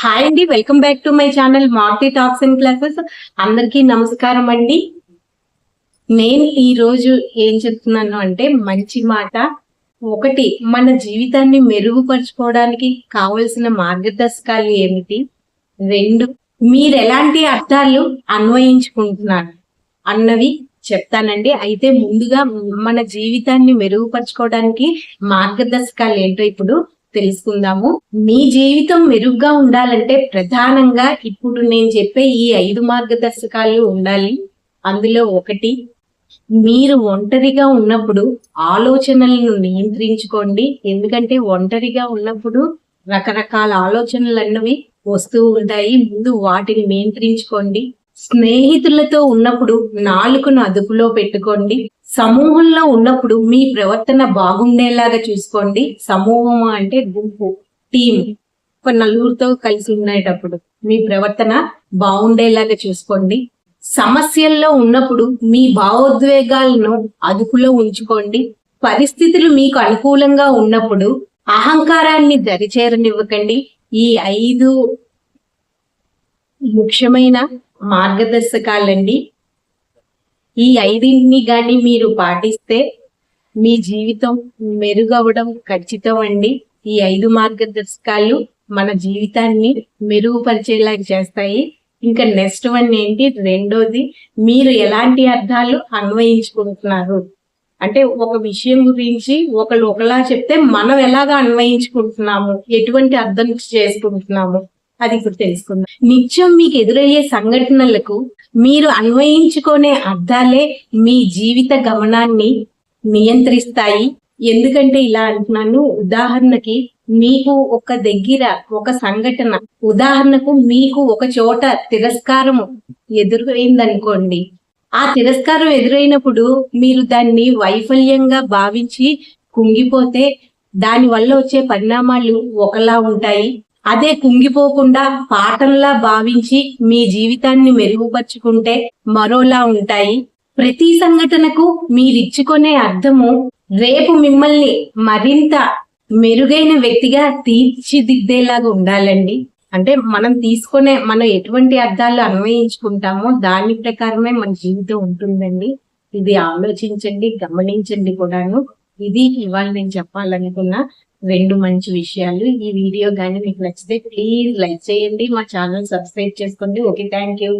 Hi అండి welcome back to my channel Marty talks and classes. అందరికీ నమస్కారం అండి. నేను ఈరోజు ఏం చెప్తున్నాను అంటే మంచి మాట ఒకటి మన జీవితాన్ని మెరుగుపరుచుకోవడానికి కావలసిన మార్గదర్శకాలు ఏమిటి? రెండు మీరు ఎలాంటి అర్థాలు అన్వయించుకుంటున్నారు? అన్నవి చెప్తానండి. అయితే ముందుగా మన జీవితాన్ని మెరుగుపరుచుకోవడానికి మార్గదర్శకాలు ఏంటో ఇప్పుడు తెలుసుకుందాము. మీ జీవితం మెరుగ్గా ఉండాలంటే ప్రధానంగా ఇప్పుడు నేను చెప్పే ఈ ఐదు మార్గదర్శకాలు ఉండాలి. అందులో ఒకటి మీరు ఒంటరిగా ఉన్నప్పుడు ఆలోచనలను నియంత్రించుకోండి. ఎందుకంటే ఒంటరిగా ఉన్నప్పుడు రకరకాల ఆలోచనలు అన్నవి వస్తూ ఉంటాయి. ముందు వాటిని నియంత్రించుకోండి. స్నేహితులతో ఉన్నప్పుడు నాలుకను అదుపులో పెట్టుకోండి. సమూహంలో ఉన్నప్పుడు మీ ప్రవర్తన బాగుండేలాగా చూసుకోండి. సమూహం అంటే గుంపు టీం ఒక నలుగురితో కలిసి ఉండేటప్పుడు మీ ప్రవర్తన బాగుండేలాగా చూసుకోండి. సమస్యల్లో ఉన్నప్పుడు మీ భావోద్వేగాలను అదుపులో ఉంచుకోండి. పరిస్థితులు మీకు అనుకూలంగా ఉన్నప్పుడు అహంకారాన్ని దరిచేరనివ్వకండి. ఈ ఐదు ముఖ్యమైన మార్గదర్శకాలండి. ఈ ఐదింటిని కానీ మీరు పాటిస్తే మీ జీవితం మెరుగవడం ఖచ్చితం అండి ఈ ఐదు మార్గదర్శకాలు మన జీవితాన్ని మెరుగుపరిచేలాగా చేస్తాయి. ఇంకా నెక్స్ట్ వన్ ఏంటి? రెండోది మీరు ఎలాంటి అర్థాలు అన్వయించుకుంటున్నారు? అంటే ఒక విషయం గురించి ఒకళ్ళు ఒకలా చెప్తే మనం ఎలాగా అన్వయించుకుంటున్నాము? ఎటువంటి అర్థం చేసుకుంటున్నాము? అది ఇప్పుడు తెలుసుకుందాం. నిత్యం మీకు ఎదురయ్యే సంఘటనలకు మీరు అన్వయించుకునే అర్థాలే మీ జీవిత గమనాన్ని నియంత్రిస్తాయి. ఎందుకంటే ఇలా అంటున్నాను. ఉదాహరణకి మీకు ఒక దగ్గర ఒక సంఘటన ఉదాహరణకు మీకు ఒక చోట తిరస్కారం ఎదురైందనుకోండి. ఆ తిరస్కారం ఎదురైనప్పుడు మీరు దాన్ని వైఫల్యంగా భావించి కుంగిపోతే దాని వల్ల వచ్చే పరిణామాలు ఒకలా ఉంటాయి. అదే కుంగిపోకుండా పాఠంలా భావించి మీ జీవితాన్ని మెరుగుపరుచుకుంటే మరోలా ఉంటాయి. ప్రతి సంఘటనకు మీరిచ్చుకునే అర్థము రేపు మిమ్మల్ని మరింత మెరుగైన వ్యక్తిగా తీర్చిదిద్దేలాగా ఉండాలండి. అంటే మనం తీసుకునే మనం ఎటువంటి అర్థాలు అన్వయించుకుంటామో దాని ప్రకారమే మన జీవితం ఉంటుందండి. ఇది ఆలోచించండి గమనించండి కూడాను. ఇది ఇవాళ నేను చెప్పాలనుకున్న రెండు మంచి విషయాలు. ఈ వీడియో కానీ మీకు నచ్చితే ప్లీజ్ లైక్ చేయండి. మా ఛానల్ సబ్స్క్రైబ్ చేసుకోండి. Okay thank you